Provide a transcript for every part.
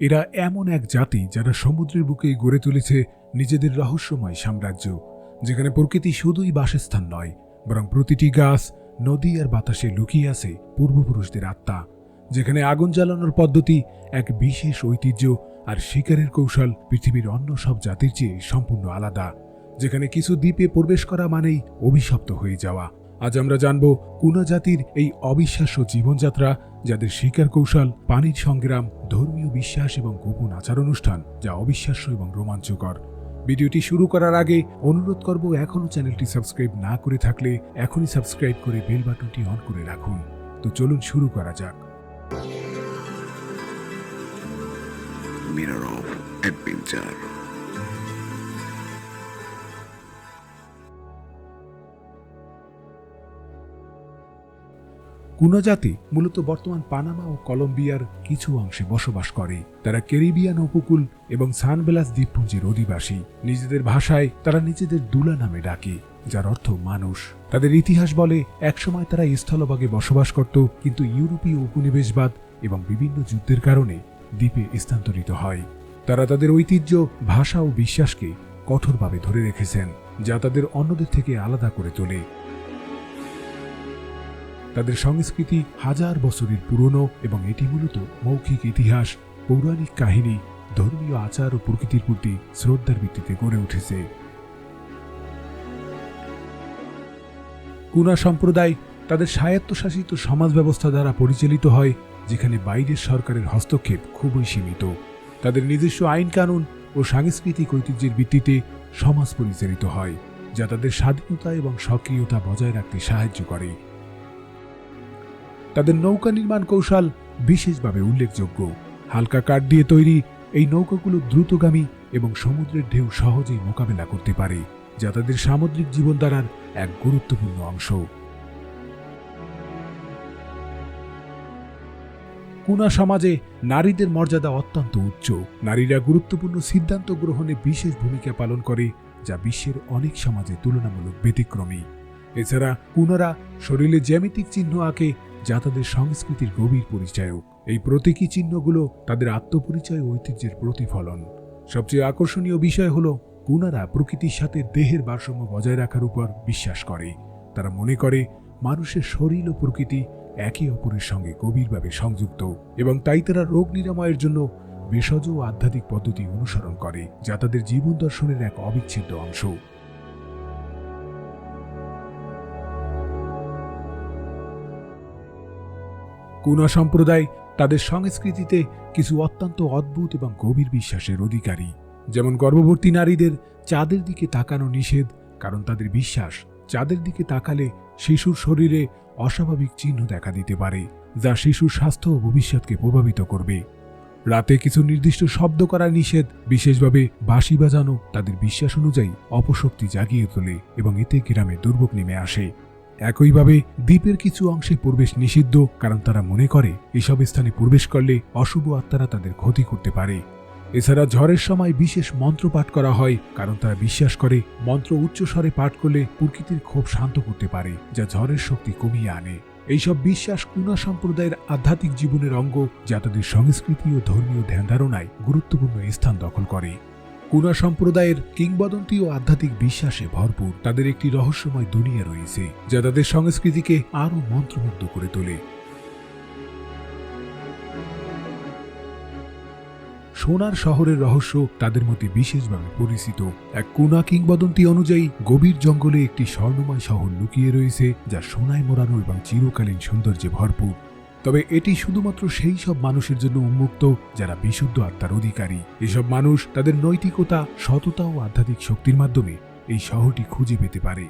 এরা এমন এক জাতি যারা সমুদ্রের বুকে গড়ে তুলেছে নিজেদের রহস্যময় সাম্রাজ্য, যেখানে প্রকৃতি শুধুই বাসস্থান নয়, বরং প্রতিটি গাছ, নদী আর বাতাসে লুকিয়ে আছে পূর্বপুরুষদের আত্মা, যেখানে আগুন জ্বালানোর পদ্ধতি, এক বিশেষ ঐতিহ্য আর শিকারের কৌশল পৃথিবীর অন্য সব জাতির চেয়ে সম্পূর্ণ আলাদা, যেখানে কিছু দ্বীপে প্রবেশ করা মানেই অভিশপ্ত হয়ে যাওয়া। আজ আমরা জানব কুনা জাতির এই অবিশ্বাস্য জীবনযাত্রা, যাদের শিকার কৌশল, পানির সংগ্রাম, ধর্মীয় বিশ্বাস এবং গোপন আচার অনুষ্ঠান, যা অবিশ্বাস্য এবং রোমাঞ্চকর। ভিডিওটি শুরু করার আগে অনুরোধ করব এখনও চ্যানেলটি সাবস্ক্রাইব না করে থাকলে এখনই সাবস্ক্রাইব করে বেল বাটনটি অন করে রাখুন। তো চলুন শুরু করা যাক। Of Adventure. কুনা জাতি মূলত বর্তমান পানামা ও কলম্বিয়ার কিছু অংশে বসবাস করে। তারা ক্যারিবিয়ান উপকূল এবং সানবেলাস দ্বীপপুঞ্জের অধিবাসী। নিজেদের ভাষায় তারা নিজেদের দুলা নামে ডাকে, যার অর্থ মানুষ। তাদের ইতিহাস বলে, একসময় তারা স্থলভাগে বসবাস করত, কিন্তু ইউরোপীয় উপনিবেশবাদ এবং বিভিন্ন যুদ্ধের কারণে দ্বীপে স্থানান্তরিত হয়। তারা তাদের ঐতিহ্য, ভাষা ও বিশ্বাসকে কঠোরভাবে ধরে রেখেছেন, যা তাদের অন্যদের থেকে আলাদা করে তোলে। তাদের সংস্কৃতি হাজার বছরের পুরনো এবং এটি মূলত মৌখিক ইতিহাস, পৌরাণিক কাহিনী, ধর্মীয় আচার ও প্রকৃতির প্রতি শ্রদ্ধার ভিত্তিতে গড়ে উঠেছে। কুনা সম্প্রদায় তাদের স্বায়ত্তশাসিত সমাজ ব্যবস্থা দ্বারা পরিচালিত হয়, যেখানে বাইরের সরকারের হস্তক্ষেপ খুবই সীমিত। তাদের নিজস্ব আইন কানুন ও সাংস্কৃতিক ঐতিহ্যের ভিত্তিতে সমাজ পরিচালিত হয়, যা তাদের স্বাধীনতা এবং সক্রিয়তা বজায় রাখতে সাহায্য করে। তাদের নৌকা নির্মাণ কৌশল বিশেষভাবে উল্লেখযোগ্য। হালকা কাঠ দিয়ে তৈরি এই নৌকাগুলো দ্রুতগামী এবং সমুদ্রের ঢেউ সহজেই মোকাবেলা করতে পারে, যা তাদের সামুদ্রিক জীবনধারার এক গুরুত্বপূর্ণ অংশ। কুনা সমাজে নারীদের মর্যাদা অত্যন্ত উচ্চ। নারীরা গুরুত্বপূর্ণ সিদ্ধান্ত গ্রহণে বিশেষ ভূমিকা পালন করে, যা বিশ্বের অনেক সমাজে তুলনামূলক ব্যতিক্রমী। এছাড়া কুনারা শরীরে জ্যামিতিক চিহ্ন আঁকে যা তাদের সংস্কৃতির গভীর পরিচায়ক। এই প্রতীকী চিহ্নগুলো তাদের আত্মপরিচয় ঐতিহ্যের প্রতিফলন। সবচেয়ে আকর্ষণীয় বিষয় হল কুনারা প্রকৃতির সাথে দেহের ভারসাম্য বজায় রাখার উপর বিশ্বাস করে। তারা মনে করে, মানুষের শরীর ও প্রকৃতি একে অপরের সঙ্গে গভীরভাবে সংযুক্ত এবং তাই তারা রোগ নিরাময়ের জন্য ভেষজ ও আধ্যাত্মিক পদ্ধতি অনুসরণ করে, যা তাদের জীবন দর্শনের এক অবিচ্ছেদ্য অংশ। কুনা সম্প্রদায় তাদের সংস্কৃতিতে কিছু অত্যন্ত অদ্ভুত এবং গভীর বিশ্বাসের অধিকারী। যেমন গর্ভবতী নারীদের চাঁদের দিকে তাকানো নিষেধ, কারণ তাদের বিশ্বাস চাঁদের দিকে তাকালে শিশুর শরীরে অস্বাভাবিক চিহ্ন দেখা দিতে পারে, যা শিশুর স্বাস্থ্য ও ভবিষ্যৎকে প্রভাবিত করবে। রাতে কিছু নির্দিষ্ট শব্দ করা নিষেধ, বিশেষভাবে বাঁশি বাজানো, তাদের বিশ্বাস অনুযায়ী অপশক্তি জাগিয়ে তোলে এবং এতে গ্রামে দুর্ভোগ নেমে আসে। একইভাবে দ্বীপের কিছু অংশে প্রবেশ নিষিদ্ধ, কারণ তারা মনে করে এসব স্থানে প্রবেশ করলে অশুভ আত্মারা তাদের ক্ষতি করতে পারে। এছাড়া ঝড়ের সময় বিশেষ মন্ত্র পাঠ করা হয়, কারণ তারা বিশ্বাস করে মন্ত্র উচ্চস্বরে পাঠ করলে প্রকৃতির ক্ষোভ শান্ত করতে পারে, যা ঝড়ের শক্তি কমিয়ে আনে। এইসব বিশ্বাস কুনা সম্প্রদায়ের আধ্যাত্মিক জীবনের অঙ্গ, যা তাদের সংস্কৃতি ও ধর্মীয় ধ্যানধারণায় গুরুত্বপূর্ণ স্থান দখল করে। কুনা সম্প্রদায়ের কিংবদন্তি ও আধ্যাত্মিক বিশ্বাসে ভরপুর। তাদের একটি রহস্যময় দুনিয়া রয়েছে, যা তাদের সংস্কৃতিকে আরও মন্ত্রমুগ্ধ করে তোলে। সোনার শহরের রহস্য তাদের মধ্যে বিশেষভাবে পরিচিত। এক কুনা কিংবদন্তি অনুযায়ী, গভীর জঙ্গলে একটি স্বর্ণময় শহর লুকিয়ে রয়েছে, যা সোনায় মোড়ানো এবং চিরকালীন সৌন্দর্যে ভরপুর। তবে এটি শুধুমাত্র সেই সব মানুষের জন্য উন্মুক্ত যারা বিশুদ্ধ আত্মার অধিকারী। এসব মানুষ তাদের নৈতিকতা, সততা ও আধ্যাত্মিক শক্তির মাধ্যমে এই শহরটি খুঁজে পেতে পারে।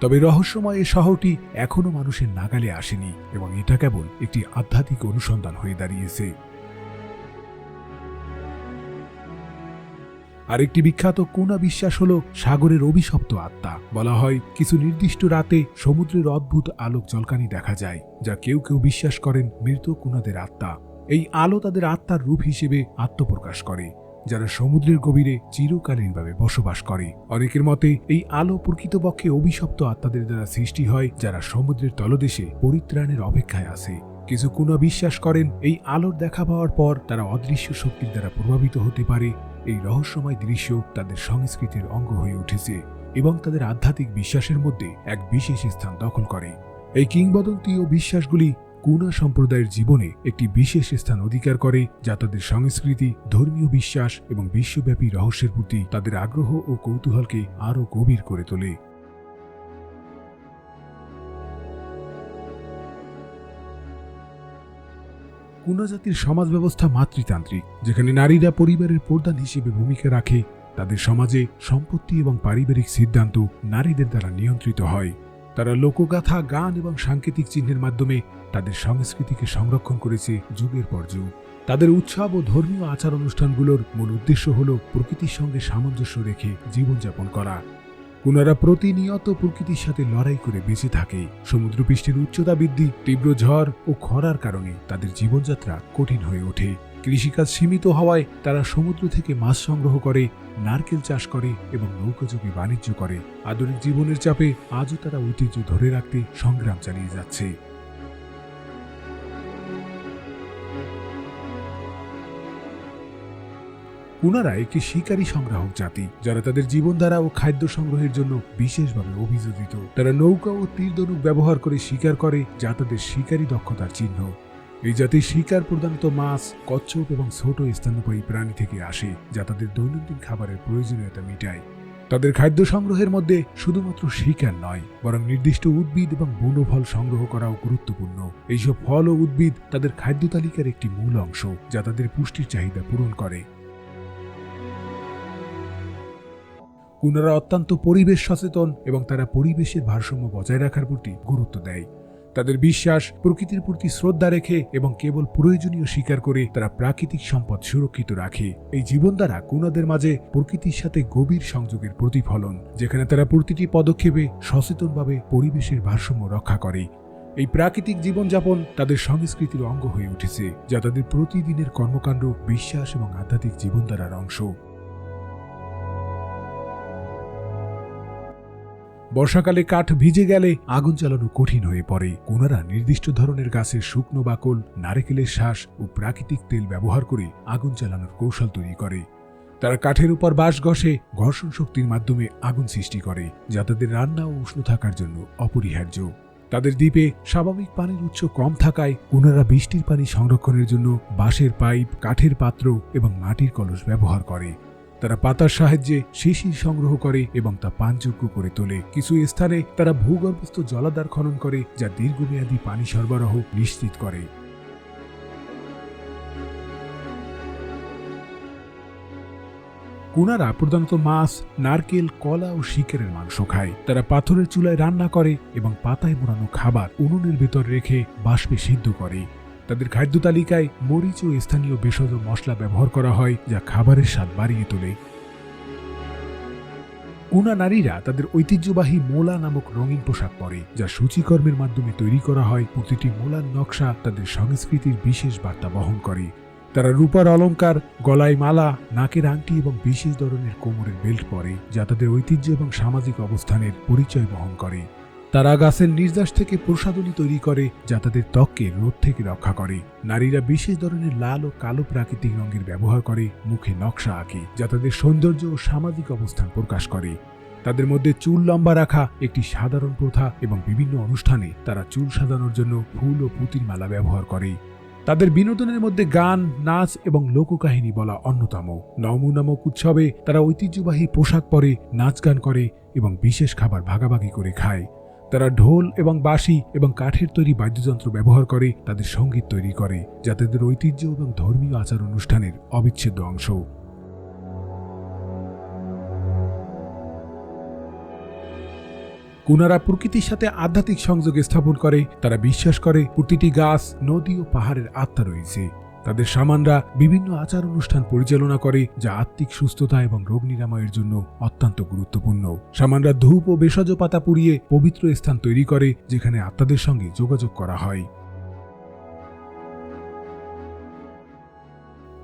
তবে রহস্যময় এই শহরটি এখনও মানুষের নাগালে আসেনি এবং এটা কেবল একটি আধ্যাত্মিক অনুসন্ধান হয়ে দাঁড়িয়েছে। আরেকটি বিখ্যাত কোনা বিশ্বাস হল সাগরের অভিশপ্ত আত্মা। বলা হয়, কিছু নির্দিষ্ট রাতে সমুদ্রের অদ্ভুত আলোক জলকানি দেখা যায়, যা কেউ কেউ বিশ্বাস করেন মৃত কোনাদের আত্মা। এই আলো তাদের আত্মার রূপ হিসেবে আত্মপ্রকাশ করে, যারা সমুদ্রের গভীরে চিরকালীনভাবে বসবাস করে। অনেকের মতে, এই আলো প্রকৃতপক্ষে অভিশপ্ত আত্মাদের দ্বারা সৃষ্টি হয়, যারা সমুদ্রের তলদেশে পরিত্রাণের অপেক্ষায় আছে। কিছু কুনা বিশ্বাস করেন, এই আলোর দেখা পাওয়ার পর তারা অদৃশ্য শক্তির দ্বারা প্রভাবিত হতে পারে এই রহস্যময় দৃশ্য তাদের সংস্কৃতির অঙ্গ হয়ে উঠেছে এবং তাদের আধ্যাত্মিক বিশ্বাসের মধ্যে এক বিশেষ স্থান দখল করে। এই কিংবদন্তি ও বিশ্বাসগুলি কুনা সম্প্রদায়ের জীবনে একটি বিশেষ স্থান অধিকার করে, যা তাদের সংস্কৃতি, ধর্মীয় বিশ্বাস এবং বিশ্বব্যাপী রহস্যের প্রতি তাদের আগ্রহ ও কৌতূহলকে আরও গভীর করে তোলে। কুনা জাতির সমাজ ব্যবস্থা মাতৃতান্ত্রিক, যেখানে নারীরা পরিবারের প্রধান হিসেবে ভূমিকা রাখে, তাদের সমাজে সম্পত্তি এবং পারিবারিক সিদ্ধান্ত নারীদের দ্বারা নিয়ন্ত্রিত হয়। তারা লোকগাথা, গান এবং সাংকেতিক চিহ্নের মাধ্যমে তাদের সংস্কৃতিকে সংরক্ষণ করেছে যুগের পর যুগ। তাদের উৎসব ও ধর্মীয় আচার অনুষ্ঠানগুলোর মূল উদ্দেশ্য হল প্রকৃতির সঙ্গে সামঞ্জস্য রেখে জীবনযাপন করা। কুনারা প্রতিনিয়ত প্রকৃতির সাথে লড়াই করে বেঁচে থাকে। সমুদ্রপৃষ্ঠের উচ্চতা বৃদ্ধি, তীব্র ঝড় ও খরার কারণে তাদের জীবনযাত্রা কঠিন হয়ে ওঠে। কৃষিকাজ সীমিত হওয়ায় তারা সমুদ্র থেকে মাছ সংগ্রহ করে, নারকেল চাষ করে এবং নৌকাযোগে বাণিজ্য করে। আধুনিক জীবনের চাপে আজও তারা ঐতিহ্য ধরে রাখতে সংগ্রাম চালিয়ে যাচ্ছে। কুনারা একটি শিকারী সংগ্রাহক জাতি, যারা তাদের জীবনধারা ও খাদ্য সংগ্রহের জন্য বিশেষভাবে অভিযোজিত। তারা নৌকা ও তীরধনুক ব্যবহার করে শিকার করে, যা তাদের শিকারী দক্ষতার চিহ্ন। এই জাতির শিকার প্রধানত মাছ, কচ্ছপ এবং ছোট স্তন্যপায়ী প্রাণী থেকে আসে, যা তাদের দৈনন্দিন খাবারের প্রয়োজনীয়তা মেটায়। তাদের খাদ্য সংগ্রহের মধ্যে শুধুমাত্র শিকার নয়, বরং নির্দিষ্ট উদ্ভিদ এবং বনফল সংগ্রহ করাও গুরুত্বপূর্ণ। এইসব ফল ও উদ্ভিদ তাদের খাদ্য তালিকার একটি মূল অংশ, যা তাদের পুষ্টির চাহিদা পূরণ করে। কুনারা অত্যন্ত পরিবেশ সচেতন এবং তারা পরিবেশের ভারসাম্য বজায় রাখার প্রতি গুরুত্ব দেয়। তাদের বিশ্বাস, প্রকৃতির প্রতি শ্রদ্ধা রেখে এবং কেবল প্রয়োজনীয় স্বীকার করে তারা প্রাকৃতিক সম্পদ সুরক্ষিত রাখে। এই জীবন দ্বারা কুনাদের মাঝে প্রকৃতির সাথে গভীর সংযোগের প্রতিফলন, যেখানে তারা প্রতিটি পদক্ষেপে সচেতনভাবে পরিবেশের ভারসাম্য রক্ষা করে। এই প্রাকৃতিক জীবনযাপন তাদের সংস্কৃতির অঙ্গ হয়ে উঠেছে, যা তাদের প্রতিদিনের কর্মকাণ্ড, বিশ্বাস এবং আধ্যাত্মিক জীবনধারার অংশ। বর্ষাকালে কাঠ ভিজে গেলে আগুন চালানো কঠিন হয়ে পড়ে। কোনারা নির্দিষ্ট ধরনের গাছের শুকনো বাকল, নারকেলের শ্বাস ও প্রাকৃতিক তেল ব্যবহার করে আগুন চালানোর কৌশল তৈরি করে। তারা কাঠের উপর বাঁশ ঘষে ঘর্ষণ শক্তির মাধ্যমে আগুন সৃষ্টি করে, যা তাদের রান্না ও উষ্ণ থাকার জন্য অপরিহার্য। তাদের দ্বীপে স্বাভাবিক পানির উৎস কম থাকায় ওনারা বৃষ্টির পানি সংরক্ষণের জন্য বাঁশের পাইপ, কাঠের পাত্র এবং মাটির কলস ব্যবহার করে। তারা পাতার সাহায্যে শিশির সংগ্রহ করে এবং তা পানযোগ্য করে তোলে। কিছু স্থানে তারা ভূগর্ভস্থ জলাধার খনন করে, যা দীর্ঘমেয়াদী পানি সরবরাহ নিশ্চিত করে। কুনারা প্রধানত মাছ নারকেল, কলা ও শিকেরের মাংস খায়। তারা পাথরের চুলায় রান্না করে এবং পাতায় মোড়ানো খাবার উনুনের ভেতর রেখে বাষ্পে সিদ্ধ করে। তাদের খাদ্য তালিকায় মরিচ ও স্থানীয় ভেষজ মশলা ব্যবহার করা হয়, যা খাবারের স্বাদ বাড়িয়ে তোলে। কুনা নারীরা তাদের ঐতিহ্যবাহী মোলা নামক রঙিন পোশাক পরে, যা সূচিকর্মের মাধ্যমে তৈরি করা হয়। প্রতিটি মোলার নকশা তাদের সংস্কৃতির বিশেষ বার্তা বহন করে। তারা রূপার অলঙ্কার, গলায় মালা, নাকের আংটি এবং বিশেষ ধরনের কোমরের বেল্ট পরে, যা তাদের ঐতিহ্য এবং সামাজিক অবস্থানের পরিচয় বহন করে। তারা গাছের নির্যাস থেকে প্রসাদনী তৈরি করে, যা তাদের ত্বককে রোদ থেকে রক্ষা করে। নারীরা বিশেষ ধরনের লাল ও কালো প্রাকৃতিক রঙের ব্যবহার করে, মুখে নকশা আঁকে, যা তাদের সৌন্দর্য ও সামাজিক অবস্থান প্রকাশ করে। তাদের মধ্যে চুল লম্বা রাখা একটি সাধারণ প্রথা এবং বিভিন্ন অনুষ্ঠানে তারা চুল সাজানোর জন্য ফুল ও পুতির মালা ব্যবহার করে। তাদের বিনোদনের মধ্যে গান, নাচ এবং লোককাহিনী বলা অন্যতম। নমু নামক উৎসবে তারা ঐতিহ্যবাহী পোশাক পরে, নাচ গান করে এবং বিশেষ খাবার ভাগাভাগি করে খায়। তারা ঢোল এবং বাঁশি এবং কাঠের তৈরি বাদ্যযন্ত্র ব্যবহার করে, তাদের সংগীত তৈরি করে, যা তাদের ঐতিহ্য এবং ধর্মীয় আচার অনুষ্ঠানের অবিচ্ছেদ্য অংশ। কুনারা প্রকৃতির সাথে আধ্যাত্মিক সংযোগ স্থাপন করে, তারা বিশ্বাস করে প্রতিটি গাছ, নদী ও পাহাড়ের আত্মা রয়েছে। তাদের সামানরা বিভিন্ন আচার অনুষ্ঠান পরিচালনা করে, যা আত্মিক সুস্থতা এবং রোগ নিরাময়ের জন্য অত্যন্ত গুরুত্বপূর্ণ। সামানরা ধূপ ও ভেষজ পাতা পুড়িয়ে পবিত্র স্থান তৈরি করে, যেখানে আত্মাদের সঙ্গে যোগাযোগ করা হয়।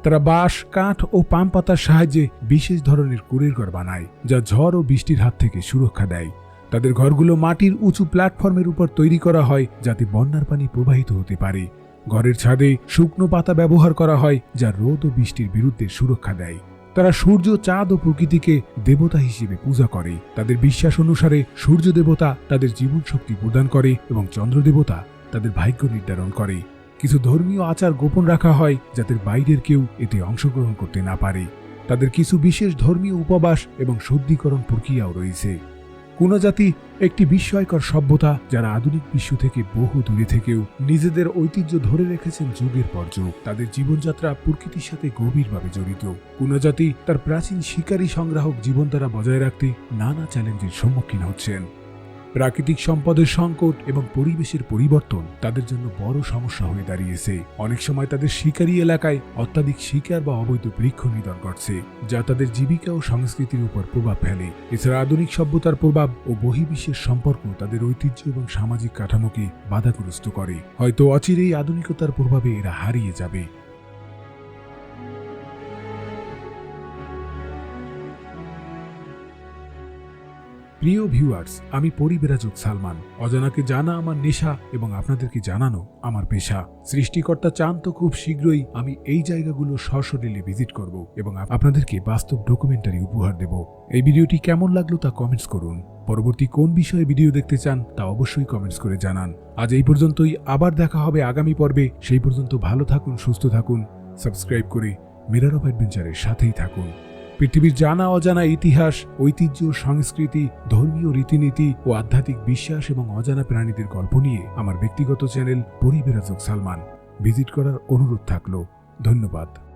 তারা বাঁশ, কাঠ ও পাম পাতার সাহায্যে বিশেষ ধরনের কুড়ের ঘর বানায়, যা ঝড় ও বৃষ্টির হাত থেকে সুরক্ষা দেয়। তাদের ঘরগুলো মাটির উঁচু প্ল্যাটফর্মের উপর তৈরি করা হয়, যাতে বন্যার পানি প্রবাহিত হতে পারে। ঘরের ছাদে শুকনো পাতা ব্যবহার করা হয়, যা রোদ ও বৃষ্টির বিরুদ্ধে সুরক্ষা দেয়। তারা সূর্য, চাঁদ ও প্রকৃতিকে দেবতা হিসেবে পূজা করে। তাদের বিশ্বাস অনুসারে সূর্য দেবতা তাদের জীবন শক্তি প্রদান করে এবং চন্দ্র দেবতা তাদের ভাগ্য নির্ধারণ করে। কিছু ধর্মীয় আচার গোপন রাখা হয় যাতে বাইরের কেউ এতে অংশগ্রহণ করতে না পারে। তাদের কিছু বিশেষ ধর্মীয় উপবাস এবং শুদ্ধিকরণ প্রক্রিয়াও রয়েছে। কোন জাতি একটি বিস্ময়কর সভ্যতা যারা আধুনিক বিশ্ব থেকে বহু দূরে থেকেও নিজেদের ঐতিহ্য ধরে রেখেছেন যুগের পর যুগ। তাদের জীবনযাত্রা প্রকৃতির সাথে গভীরভাবে জড়িত। কোন জাতি তার প্রাচীন শিকারী সংগ্রাহক জীবন দ্বারা বজায় রাখতে নানা চ্যালেঞ্জের সম্মুখীন হচ্ছেন। প্রাকৃতিক সম্পদের সংকট এবং পরিবেশের পরিবর্তন তাদের জন্য বড় সমস্যা হয়ে দাঁড়িয়েছে। অনেক সময় তাদের শিকারী এলাকায় অত্যাধিক শিকার বা অবৈধ বৃক্ষ নিধন করছে যা তাদের জীবিকা ও সংস্কৃতির উপর প্রভাব ফেলে। এছাড়া আধুনিক সভ্যতার প্রভাব ও বহির্বিশ্বের সম্পর্ক তাদের ঐতিহ্য এবং সামাজিক কাঠামোকে বাধাগ্রস্ত করে। হয়তো অচিরেই আধুনিকতার প্রভাবে এরা হারিয়ে যাবে। প্রিয় ভিউয়ার্স, আমি পরিবেরাজক সালমান। অজানাকে জানা আমার নেশা এবং আপনাদেরকে জানানো আমার পেশা। সৃষ্টিকর্তা চান তো খুব শীঘ্রই আমি এই জায়গাগুলো সশরীরে ভিজিট করব এবং আপনাদেরকে বাস্তব ডকুমেন্টারি উপহার দেব। এই ভিডিওটি কেমন লাগল তা কমেন্টস করুন। পরবর্তী কোন বিষয়ে ভিডিও দেখতে চান তা অবশ্যই কমেন্টস করে জানান। আজ এই পর্যন্তই, আবার দেখা হবে আগামী পর্বে। সেই পর্যন্ত ভালো থাকুন, সুস্থ থাকুন, সাবস্ক্রাইব করে মিরার অফ অ্যাডভেঞ্চারের সাথেই থাকুন। পৃথিবীর জানা অজানা ইতিহাস, ঐতিহ্য, সংস্কৃতি, ধর্মীয় রীতিনীতি ও আধ্যাত্মিক বিশ্বাস এবং অজানা প্রাণীদের গল্প নিয়ে আমার ব্যক্তিগত চ্যানেল পরিবেরাজক সালমান। ভিজিট করার অনুরোধ থাকল। ধন্যবাদ।